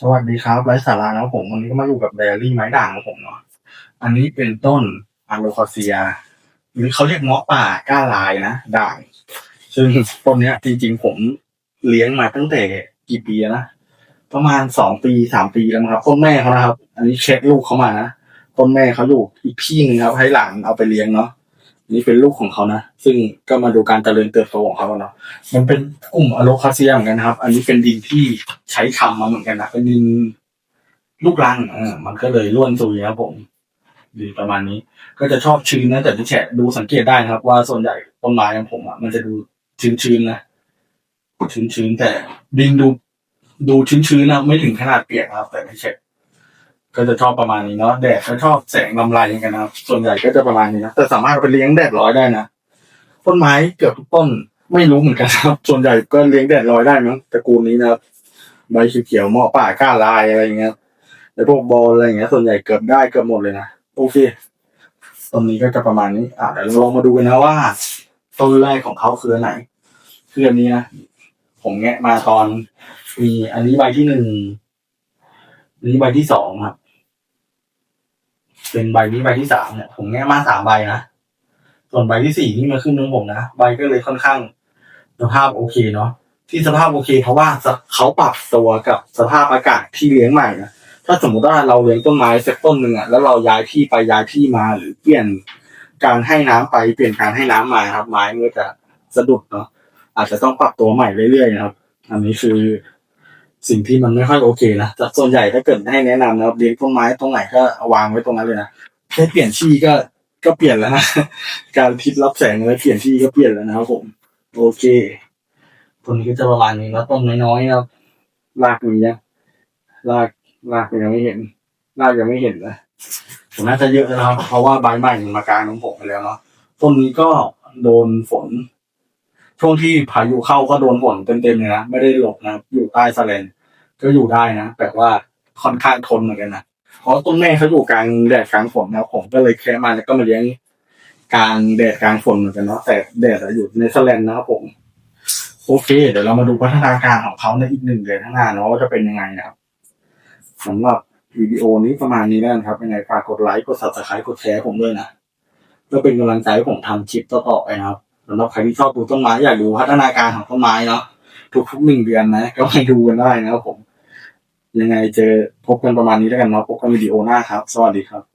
สวัสดีครับไร้สาระนะผมวันนี้ก็มาอยู่กับแบรี่ไม้ด่างของผมเนาะอันนี้เป็นต้นอะโลคาเซีย หรือเขาเรียกเงาะป่าก้าลายนะด่าง ซึ่งต้นเนี้ยจริงๆผมเลี้ยงมาตั้งแต่กี่ปีนะ ประมาณสองปีสามปีแล้วครับต้นแม่เขานะครับ อันนี้เช็คลูกเขามานะต้นแม่เขาอยู่อีกที่หนึ่งครับ ให้หลานเอาไปเลี้ยงเนาะ นี่เป็นลูกของเขานะ ซึ่งก็มาดูการเจริญเติบโตของเขาเนาะมันเป็นกลุ่มอะโลคาเซียเหมือนกันนะครับ อันนี้เป็นดินที่ใช้ทำมาเหมือนกันนะเป็นดินลูกรังเออมันก็เลยร่วนซุยครับผมดีประมาณนี้ ก็จะชอบชื้นนะแต่ที่แฉะดูสังเกตได้ครับ ว่าส่วนใหญ่ต้นไม้ของผมอะมันจะดูชื้นๆนะชื้นๆแต่ดินดูดูชื้นๆนะไม่ถึงขนาดเปียกครับ แต่ไม่แฉะ ก็จะชอบประมาณนี้เนาะแดดก็ชอบแสงลำไรกันนะครับ ส่วนใหญ่ก็จะประมาณนี้นะแต่สามารถเอาไปเลี้ยงแดดร้อยได้นะต้นไม้เกือบทุกต้นไม่รู้เหมือนกันครับ ส่วนใหญ่ก็เลี้ยงแดดร้อยได้มั้งตระกูลนี้นะครับใบเขียวๆหมาะป่าก้าลายอะไรอย่างเงี้ยแล้วพวกบอลอะไรอย่างเงี้ย ส่วนใหญ่เกือบได้เกือบหมดเลยนะโอเคต้นนี้ก็จะประมาณนี้อะเดี๋ยวลองมาดูกันนะว่าต้นแรกของเขาคืออันไหนคืออันนี้นะผมแงะมาตอนมีอันนี้ใบที่หนึ่งอันนี้ใบที่สองครับ เป็นใบนี้ใบที่สามเนี่ย ผมแงะมาสามใบนะ ส่วนใบที่สี่นี่มาขึ้นของผมนะ ใบก็เลยค่อนข้างสภาพโอเคเนาะที่สภาพโอเค เพราะว่าเขาปรับตัวกับสภาพอากาศที่เลี้ยงใหม่นะถ้าสมมติว่าเราเลี้ยงต้นไม้สักต้นหนึ่งอะแล้วเราย้ายที่ไปย้ายที่มาหรือเปลี่ยนการให้น้ำไปเปลี่ยนการให้น้ำมาครับ ไม้มันก็จะสะดุดเนาะอาจจะต้องปรับตัวใหม่เรื่อยๆนะครับ อันนี้คือ สิ่งที่มันไม่ค่อยโอเคนะแต่ส่วนใหญ่ถ้าเกิดให้แนะนำนะครับเลี้ยงต้นไม้ตรงไหนก็วางไว้ตรงนั้นเลยนะแค่เปลี่ยนที่ก็ก็เปลี่ยนแล้วนะการทิศรับแสงอะไรเปลี่ยนที่ก็เปลี่ยนแล้วนะครับผม โอเคต้นนี้ก็จะประมาณนี้แล้วต้นน้อยๆนะครับรากมียังรากรากยังไม่เห็นรากยังไม่เห็นนะผมน่าจะเยอะแล้วนะครับเพราะว่าใบใหม่มันมากลางของผมไปแล้วเนาะต้นนี้ก็โดนฝนช่วงที่พายุเข้าก็โดนฝนเต็มๆเลยนะ ไม่ได้หลบนะครับอยู่ใต้สแลน ก็อยู่ได้นะแต่ว่าค่อนข้างทนเหมือนกันนะเพราะต้นแม่เขาอยู่กลางแดดกลางฝนนะผมก็เลยแค่มาแล้วก็มาเลี้ยงกลางแดดกลางฝนเหมือนกันเนาะแต่แดดอะอยู่ในสแลนด์นะครับผมโอเค เดี๋ยวเรามาดูพัฒนาการของเขาในอีกหนึ่งเดือนข้างหน้าเนาะว่าจะเป็นยังไงนะครับสำหรับวิดีโอนี้ประมาณนี้แล้วครับยังไงฝากกดไลค์กด subscribe กดแชร์ผมด้วยนะเพื่อเป็นกำลังใจให้ผมทำคลิปต่อๆไปนะครับสำหรับใครที่ชอบดูต้นไม้อยากดูพัฒนาการของต้นไม้เนาะ ทุกๆหนึ่งเดือนนะ ก็ไปดูกันได้นะครับผม ยังไงเจอพบกันประมาณนี้แล้วกันเนาะพบกันวิดีโอหน้าครับ สวัสดีครับ